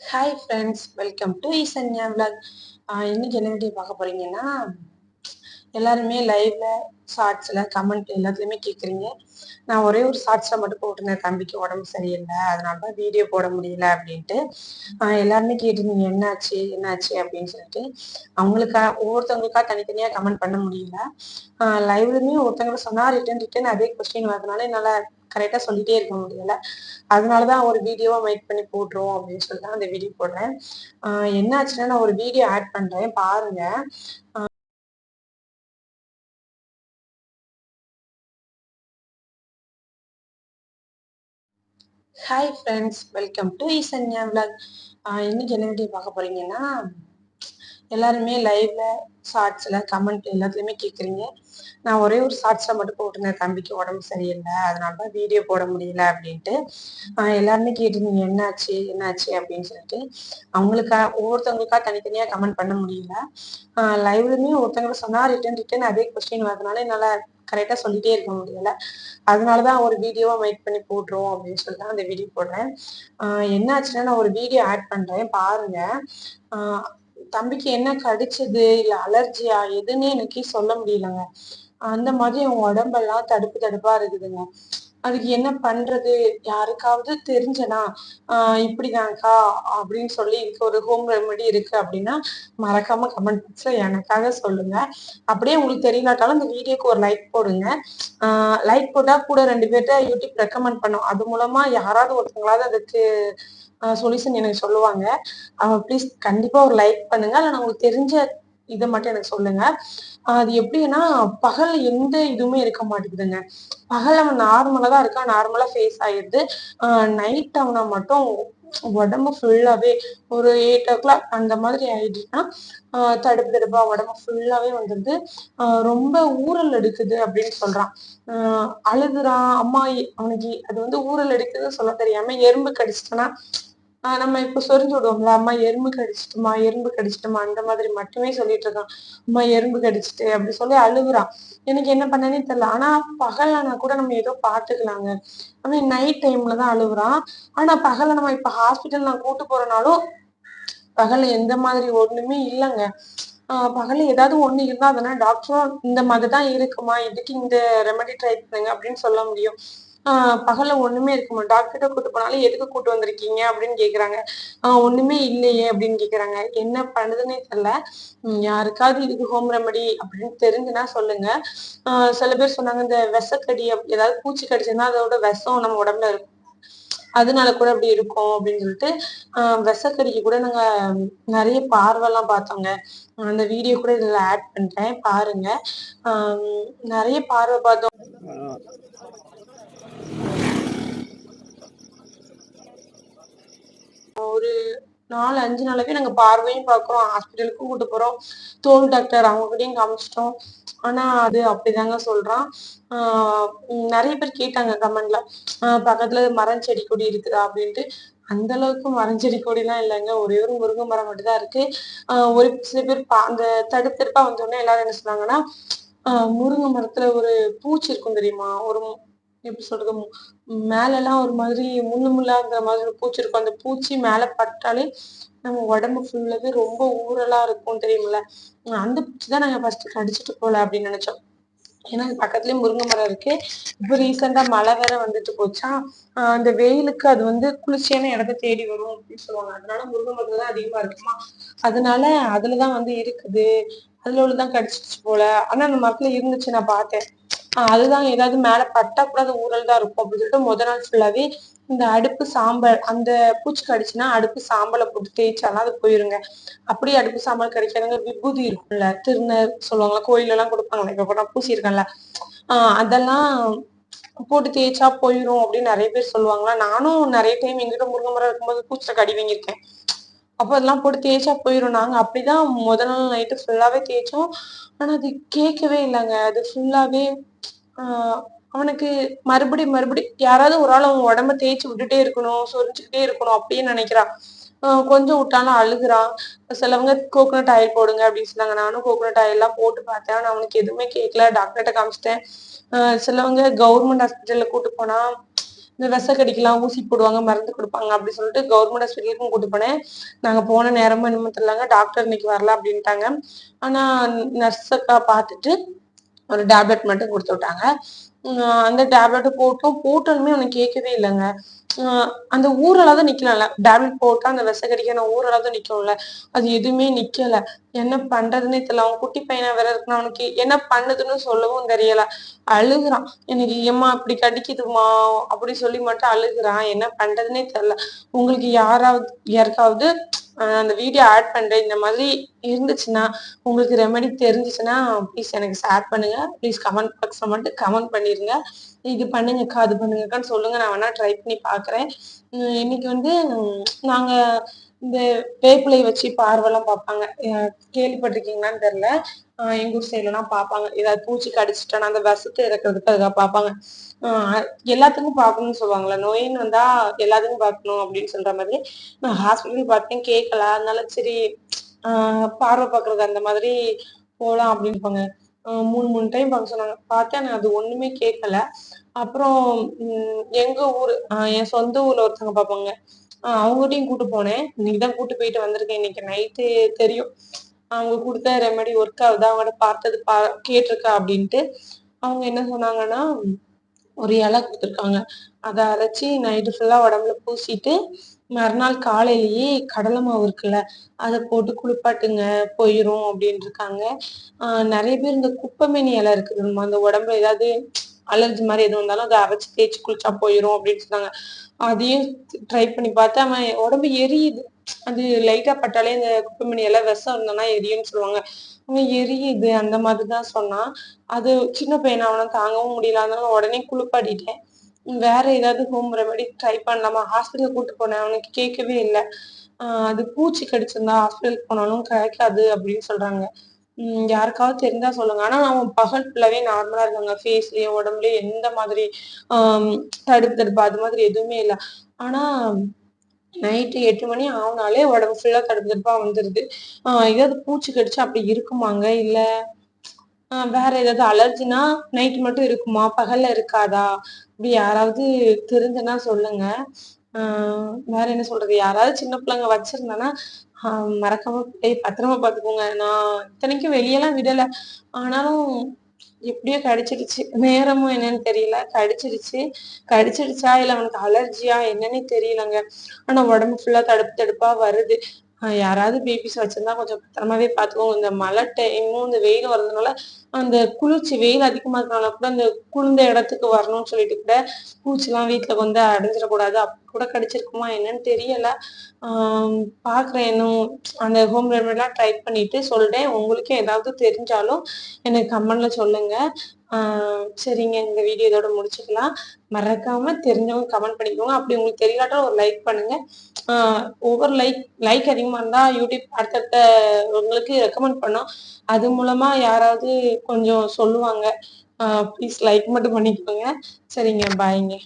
Hi friends welcome to Eesanya vlog இன்னைக்கு என்ன video பார்க்க போறீங்கன்னா எல்லாருமே லைவ்ல ஷார்ட்ஸ்ல கமெண்ட் எல்லாத்துலயுமே கேட்குறீங்க நான் ஒரே ஒரு ஷார்ட்ஸ்ல மட்டும் போட்டிருந்தேன் தம்பிக்கு உடம்பு சரியில்லை அதனால தான் வீடியோ போட முடியல அப்படின்ட்டு. எல்லாருமே கேட்டிருந்தீங்க என்னாச்சு என்னாச்சு அப்படின்னு சொல்லிட்டு. அவங்களுக்கா ஒவ்வொருத்தவங்களுக்கா தனித்தனியா கமெண்ட் பண்ண முடியல. லைவ்லுமே ஒருத்தவங்க சொன்னா ரிட்டன் ரிட்டன் அதே கொஸ்டின் வரதுனால என்னால கரெக்டா சொல்லிட்டே இருக்க முடியல. அதனாலதான் ஒரு வீடியோவை மேக் பண்ணி போட்டுருவோம் அப்படின்னு சொல்லி தான் அந்த வீடியோ போடுறேன். என்னாச்சுன்னா என்ன ஆச்சுன்னா நான் ஒரு வீடியோ ஆட் பண்றேன். பாருங்க. Hi friends welcome to Eesanya vlog இன்னைக்கு என்ன வீடியோ பார்க்க போறீங்கன்னா எல்லாருமே லைவ்ல ஷார்ட்ஸ்ல கமெண்ட் எல்லாத்துலயுமே கேட்குறீங்க நான் ஒரே ஒரு ஷார்ட்ஸ்ல மட்டும் போட்டிருந்தேன் தம்பிக்கு உடம்பு சரியில்லை அதனால தான் வீடியோ போட முடியல அப்படின்ட்டு. எல்லாருமே கேட்டிருந்தீங்க என்னாச்சு என்னாச்சு அப்படின்னு சொல்லிட்டு. அவங்களுக்கா ஒவ்வொருத்தவங்களுக்கா தனித்தனியா கமெண்ட் பண்ண முடியல. லைவ்லுமே ஒருத்தவங்க சொன்னா ரிட்டன் ரிட்டன் அதே கொஸ்டின் வரதுனால என்னால கரெக்டா சொல்லிட்டே இருக்க முடியல. அதனாலதான் ஒரு வீடியோவை மேக் பண்ணி போட்டுருவோம் அப்படின்னு சொல்லி தான் அந்த வீடியோ போடுறேன். என்னாச்சுன்னா என்ன ஆச்சுன்னா நான் ஒரு வீடியோ ஆட் பண்றேன் பாருங்க. தம்பிக்கு என்ன கடிச்சது இல்ல அலர்ஜியா எதுன்னு எனக்கு சொல்ல முடியலங்க. அந்த மாதிரி அவங்க உடம்பெல்லாம் தடுப்பு தடுப்பா இருக்குதுங்க. அதுக்கு என்ன பண்றது? யாருக்காவது தெரிஞ்சனா ஆஹ் இப்படிதான்க்கா அப்படின்னு சொல்லி இதுக்கு ஒரு ஹோம் ரெமெடி இருக்கு அப்படின்னா மறக்காம கமெண்ட் பாக்ஸ்ல எனக்காக சொல்லுங்க. அப்படியே உங்களுக்கு தெரியலாட்டாலும் இந்த வீடியோக்கு ஒரு லைக் போடுங்க. ஆஹ் லைக் போட்டா கூட ரெண்டு பேர்ட்ட யூடியூப் ரெக்கமெண்ட் பண்ணும். அது மூலமா யாராவது ஒருத்தங்களாவது அதுக்கு சொல்யூஷன் எனக்கு சொல்லுவாங்க. ப்ளீஸ் கண்டிப்பா ஒரு லைக் பண்ணுங்க. இல்லை உங்களுக்கு தெரிஞ்ச இதை மட்டும் எனக்கு சொல்லுங்க. அது எப்படின்னா பகல் எந்த இதுவுமே இருக்க மாட்டேங்குதுங்க. பகல் அவன் நார்மலா தான் இருக்கான் நார்மலா ஃபேஸ் ஆயிடுது. நைட் அவனை மட்டும் உடம்பு ஃபுல்லாவே ஒரு எயிட் ஓ கிளாக் அந்த மாதிரி ஆயிடுச்சுன்னா தடுப்பு தடுப்பா உடம்பு ஃபுல்லாவே வந்துருது ரொம்ப ஊரல் எடுக்குது அப்படின்னு சொல்றான். அழுதுறான் அம்மா அவனுக்கு அது வந்து ஊரல் எடுக்குதுன்னு சொல்ல தெரியாம எறும்பு கடிச்சிட்டனா நம்ம இப்ப சொரிஞ்சு விடுவோம்ல அம்மா எறும்பு கடிச்சிட்டுமா எறும்பு கடிச்சிட்டுமா அந்த மாதிரி மட்டுமே சொல்லிட்டு இருக்கான். அம்மா எறும்பு கடிச்சிட்டு அப்படி சொல்லி அழுகுறான். எனக்கு என்ன பண்ணனே தெரியல. ஆனா பகலானா கூட நம்ம ஏதோ பாத்துக்கலாங்க. அவன் நைட் டைம்ல தான் அழுகுறான். ஆனா பகல நம்ம இப்ப ஹாஸ்பிட்டல் நான் கூட்டு போறனாலும் பகல்ல எந்த மாதிரி ஒண்ணுமே இல்லைங்க. ஆஹ் பகல்ல ஏதாவது ஒண்ணு இருந்தா அதனால டாக்டரும் இந்த மாதிரி தான் இருக்குமா இதுக்கு இந்த ரெமெடி ட்ரை பண்ணுங்க அப்படின்னு சொல்ல முடியும். பகல்ல ஒண்ணுமே இருக்குமா டாக்டர்கிட்ட கூட்டு போனாலும் எதுக்கு கூட்டு வந்திருக்கீங்க அப்படின்னு கேக்குறாங்க. ஆஹ் ஒண்ணுமே இல்லையே அப்படின்னு கேக்குறாங்க. என்ன பண்ணுதுன்னே தெரியல. யாருக்காவது இதுக்கு ஹோம் ரெமடி அப்படின்னு தெரிஞ்சுன்னா சொல்லுங்க. ஆஹ் சில பேர் சொன்னாங்க இந்த விஷக்கடி ஏதாவது பூச்சி கடிச்சுன்னா அதோட விஷம் நம்ம உடம்புல இருக்கும் அதனால கூட அப்படி இருக்கும் அப்படின்னு சொல்லிட்டு ஆஹ் விஷக்கடிக்கு கூட நாங்க நிறைய பார்வைலாம் பார்த்தோங்க. அந்த வீடியோ கூட இதுல ஆட் பண்றேன். பாருங்க. ஆஹ் நிறைய பார்வை பார்த்தோம் ஒரு நாலு அஞ்சு நாளாவே நாங்க பார்வையும் பார்க்குறோம். ஹாஸ்பிட்டலுக்கும் கூட்டு போறோம். தோல் டாக்டர் அவங்க கிட்டயும் காமிச்சிட்டோம். ஆனா அது அப்படிதாங்க சொல்றான். நிறைய பேர் கேட்டாங்க கமெண்ட்ல. பக்கத்தில் பக்கத்துல மரம் செடி கொடி இருக்குதா அப்படின்ட்டு. அந்த அளவுக்கு மரம் செடி கொடிலாம் இல்லைங்க. ஒரே ஒரு முருங்கை மரம் மட்டும் தான் இருக்கு ஒரு சில பேர் அந்த தடுத்திருப்பா வந்தோடனே எல்லாரும் என்ன சொன்னாங்கன்னா முருங்கை மரத்துல ஒரு பூச்சி இருக்கும் தெரியுமா? ஒரு எப்படி சொல்றது மேல எல்லாம் ஒரு மாதிரி முள்ளு முள்ளாங்கிற மாதிரி ஒரு பூச்சி இருக்கும். அந்த பூச்சி மேல பட்டாலே நம்ம உடம்பு ஃபுல்லாவே ரொம்ப ஊரலா இருக்கும் தெரியுமில்ல? அந்த பூச்சி தான் நாங்க ஃபர்ஸ்ட் கடிச்சிட்டு போல அப்படின்னு நினைச்சோம். ஏன்னா பக்கத்துலயே முருங்கை மரம் இருக்கு. இப்போ ரீசெண்டா மழை வேற வந்துட்டு போச்சா? ஆஹ் அந்த வெயிலுக்கு அது வந்து குளிர்ச்சியான இடத்த தேடி வரும் அப்படின்னு சொல்லுவாங்க. அதனால முருங்கை மரத்துல தான் அதிகமா இருக்குமா? அதனால அதுலதான் வந்து இருக்குது. அதுல உள்ளதான் கடிச்சிச்சு போல. ஆனா அந்த மரத்துல இருந்துச்சு நான் பார்த்தேன். அதுதான் ஏதாவது மேல பட்டா கூட அது ஊரல் தான் இருக்கும். அப்படின்னு சொல்லிட்டு முத நாள் ஃபுல்லாவே இந்த அடுப்பு சாம்பல் அந்த பூச்சி கடிச்சுன்னா அடுப்பு சாம்பலை போட்டு தேய்ச்சாலும் அது போயிருங்க. அப்படியே அடுப்பு சாம்பல் கடிக்காதங்க விபூதி இருக்கும்ல திருநர் சொல்லுவாங்களா கோயில எல்லாம் கொடுப்பாங்களே இப்ப நான் பூசி இருக்கல ஆஹ் அதெல்லாம் போட்டு தேய்ச்சா போயிரும் அப்படின்னு நிறைய பேர் சொல்லுவாங்களா? நானும் நிறைய டைம் எங்கிட்ட முருங்கை மரம் இருக்கும்போது பூச்சில கடி வாங்கியிருக்கேன். அப்போ அதெல்லாம் போட்டு தேய்ச்சா போயிடும் நாங்க அப்படிதான் முதல் நாள் நைட்டு ஃபுல்லாவே தேய்ச்சோம். ஆனா அது கேட்கவே இல்லைங்க. அது ஃபுல்லாவே அவனுக்கு மறுபடி மறுபடி யாராவது ஒரு ஆள் அவன் உடம்ப தேய்ச்சி விட்டுட்டே இருக்கணும் சொரிஞ்சுக்கிட்டே இருக்கணும் அப்படின்னு நினைக்கிறான் கொஞ்சம் விட்டாலும் அழுகுறான். சிலவங்க கோகோனட் ஆயில் போடுங்க அப்படின்னு சொன்னாங்க. நானும் கோகோனட் ஆயில் எல்லாம் போட்டு பார்த்தேன். ஆனா அவனுக்கு எதுவுமே கேட்கல. டாக்டர்கிட்ட காமிச்சிட்டேன். சிலவங்க கவர்மெண்ட் ஹாஸ்பிட்டல்ல கூட்டு போனா இந்த விச கடிக்கலாம் ஊசி போடுவாங்க மருந்து கொடுப்பாங்க அப்படி சொல்லிட்டு கவர்மெண்ட் ஹாஸ்பிட்டலுக்கும் கூட்டு போனேன். நாங்கள் போன நேரமும் என்னமோ தெரியலாங்க டாக்டர் இன்னைக்கு வரல அப்படின்ட்டாங்க. ஆனால் நர்ஸக்கா பார்த்துட்டு ஒரு டேப்லெட் மட்டும் கொடுத்து விட்டாங்க. அந்த டேப்லெட்டு போட்டும் போட்டாலுமே அவனுக்கு கேட்கவே இல்லைங்க. அந்த ஊரெல்லாம் தான் நிக்கலாம்ல. டேப்லெட் போட்டா அந்த விச கடிக்க ஊரெல்லாம் தான் நிக்கும்ல. அது எதுவுமே நிக்கல. என்ன பண்றதுன்னே தெரியல. அவன் குட்டி பையனா வேற இருக்கணும் அவனுக்கு என்ன பண்ணுதுன்னு சொல்லவும் தெரியல. அழுகுறான். எனக்கு ஏம்மா அப்படி கடிக்குதுமா அப்படி சொல்லி மட்டும் அழுகுறான். என்ன பண்றதுன்னே தெரியல. உங்களுக்கு யாராவது யாருக்காவது அந்த வீடியோ ஆட் பண்றேன் இந்த மாதிரி இருந்துச்சுன்னா உங்களுக்கு ரெமெடி தெரிஞ்சிச்சுன்னா ப்ளீஸ் எனக்கு ஷேர் பண்ணுங்க. ப்ளீஸ் கமெண்ட் பாக்ஸ்ல மட்டும் கமெண்ட் பண்ணிருங்க. இது பண்ணுங்கக்கா அது பண்ணுங்கக்கான்னு சொல்லுங்க. நான் வேணா ட்ரை பண்ணி பாக்குறேன். இன்னைக்கு வந்து நாங்க இந்த வேப்பிலை வச்சு பார்வெல்லாம் பார்ப்பாங்க. கேள்விப்பட்டிருக்கீங்களான்னு தெரியல. எங்க ஊர் சைட்லலாம் பார்ப்பாங்க. ஏதாவது பூச்சி கடிச்சிட்டா அந்த விஷத்தை இறக்குறதுக்கு அதுக்காக பார்ப்பாங்க. எல்லாத்துக்கும் பார்க்கணும்னு சொல்லுவாங்கல்ல. நோயின்னு வந்தா எல்லாத்துக்கும் பார்க்கணும் அப்படின்னு சொல்ற மாதிரி நான் ஹாஸ்பிட்டல் பார்த்தேன் கேட்கல அதனால சரி பார்வை பார்க்கறது அந்த மாதிரி போகலாம் அப்படின்னு மூணு மூணு டைம் பார்க்க சொன்னாங்க. பார்த்தேன் நான் அது ஒண்ணுமே கேட்கல அப்புறம் எங்க ஊர் என் சொந்த ஊர்ல ஒருத்தவங்க பார்ப்பாங்க. அவங்ககிட்டயும் கூட்டு போனேன். இன்னைக்கு தான் கூட்டு போயிட்டு வந்திருக்கேன். இன்னைக்கு நைட்டு தெரியும். அவங்க கொடுத்த ரெமெடி ஒர்க் ஆகுது அவங்கள பார்த்தது பா கேட்டிருக்கா அப்படின்ட்டு அவங்க என்ன சொன்னாங்கன்னா ஒரு இலை கொடுத்துருக்காங்க. அதை அரைச்சி நைட்டு ஃபுல்லாக உடம்புல பூசிட்டு மறுநாள் காலையிலேயே கடலை மாவு இருக்குல்ல அதை போட்டு குளிப்பாட்டுங்க போயிரும் அப்படின்னு இருக்காங்க. நிறைய பேர் இந்த குப்பைமேனி இலை இருக்குது அந்த உடம்புல ஏதாவது அலர்ஜி மாதிரி எதுவும் இருந்தாலும் அதை அரைச்சி தேய்ச்சி குளிச்சா போயிடும் அப்படின்னு சொன்னாங்க. அதையும் ட்ரை பண்ணி பார்த்தா அவன் உடம்பு எரியுது. அது லைட்டா பட்டாலே இந்த குப்பைமணி எல்லாம் விஷம் இருந்தோம்னா எரியும்னு சொல்லுவாங்க. அவன் எரியுது. அந்த மாதிரிதான் சொன்னான். அது சின்ன பையன் அவனை தாங்கவும் முடியல. அதனால உடனே குளிப்பாடிட்டேன் வேற ஏதாவது ஹோம் ரெமெடி ட்ரை பண்ணலாமா? ஹாஸ்பிட்டல் கூட்டு போனேன். அவனுக்கு கேட்கவே இல்லை. அது பூச்சி கடிச்சிருந்தா ஹாஸ்பிட்டல் போனாலும் கிடைக்காது அப்படின்னு சொல்றாங்க. யாருக்காவது தெரிஞ்சா சொல்லுங்க. ஆனா அவன் பகல் ஃபுல்லாவே நார்மலா இருக்காங்க. ஃபேஸ்லயும் உடம்புலயும் எந்த மாதிரி ஆஹ் தடுப்பு தடுப்பு அது மாதிரி எதுவுமே இல்லை. ஆனா நைட்டு எட்டு மணி ஆகுனாலே உடம்பு ஃபுல்லா தடுப்பு தடுப்பா வந்துருது. ஆஹ் ஏதாவது பூச்சி கடிச்சு அப்படி இருக்குமாங்க? இல்ல வேற ஏதாவது அலர்ஜினா நைட் மட்டும் இருக்குமா? பகல்ல இருக்காதா? இப்படி யாராவது தெரிஞ்சுன்னா சொல்லுங்க. ஆஹ் வேற என்ன சொல்றது? யாராவது சின்ன பிள்ளைங்க வச்சிருந்தானா மறக்காம போய் பத்திரமா பாத்துக்கோங்க. நான் இத்தனைக்கும் வெளியெல்லாம் விடல. ஆனாலும் எப்படியோ கடிச்சிருச்சு. நேரமும் என்னன்னு தெரியல. கடிச்சிருச்சு. கடிச்சிருச்சா? இல்ல அவனுக்கு அலர்ஜியா என்னன்னே தெரியலங்க. ஆனா உடம்பு ஃபுல்லா தடுப்பு தடுப்பா வருது. யாராவது பேபிஸ் வச்சிருந்தா கொஞ்சம் பத்திரமாவே பார்த்துக்கோங்க. இந்த மழை டைமும் இந்த வெயில் வர்றதுனால அந்த குளிர்ச்சி வெயில் அதிகமாக இருக்கனால கூட அந்த குளிர்ந்த இடத்துக்கு வரணும்னு சொல்லிட்டு கூட பூச்சிலாம் வீட்டில் வந்து அடைஞ்சிடக்கூடாது. அப்படி கூட கிடைச்சிருக்குமா என்னன்னு தெரியல. பார்க்குறேன் இன்னும். அந்த ஹோம் ரெமெடிலாம் ட்ரை பண்ணிட்டு சொல்கிறேன் உங்களுக்கு ஏதாவது தெரிஞ்சாலும் எனக்கு கமெண்ட்ல சொல்லுங்கள் சரிங்க. இந்த வீடியோ இதோட முடிச்சுக்கலாம். மறக்காம தெரிஞ்சவங்க கமெண்ட் பண்ணிக்கோங்க. அப்படி உங்களுக்கு தெரியாட்டா ஒரு லைக் பண்ணுங்க. ஒவ்வொரு லைக் லைக் அதிகமாக இருந்தால் யூடியூப் அடுத்தடுத்த உங்களுக்கு ரெக்கமெண்ட் பண்ணோம். அது மூலமா யாராவது கொஞ்சம் சொல்லுவாங்க. ப்ளீஸ் லைக் மட்டும் பண்ணிக்கோங்க. சரிங்க. பாய்ங்க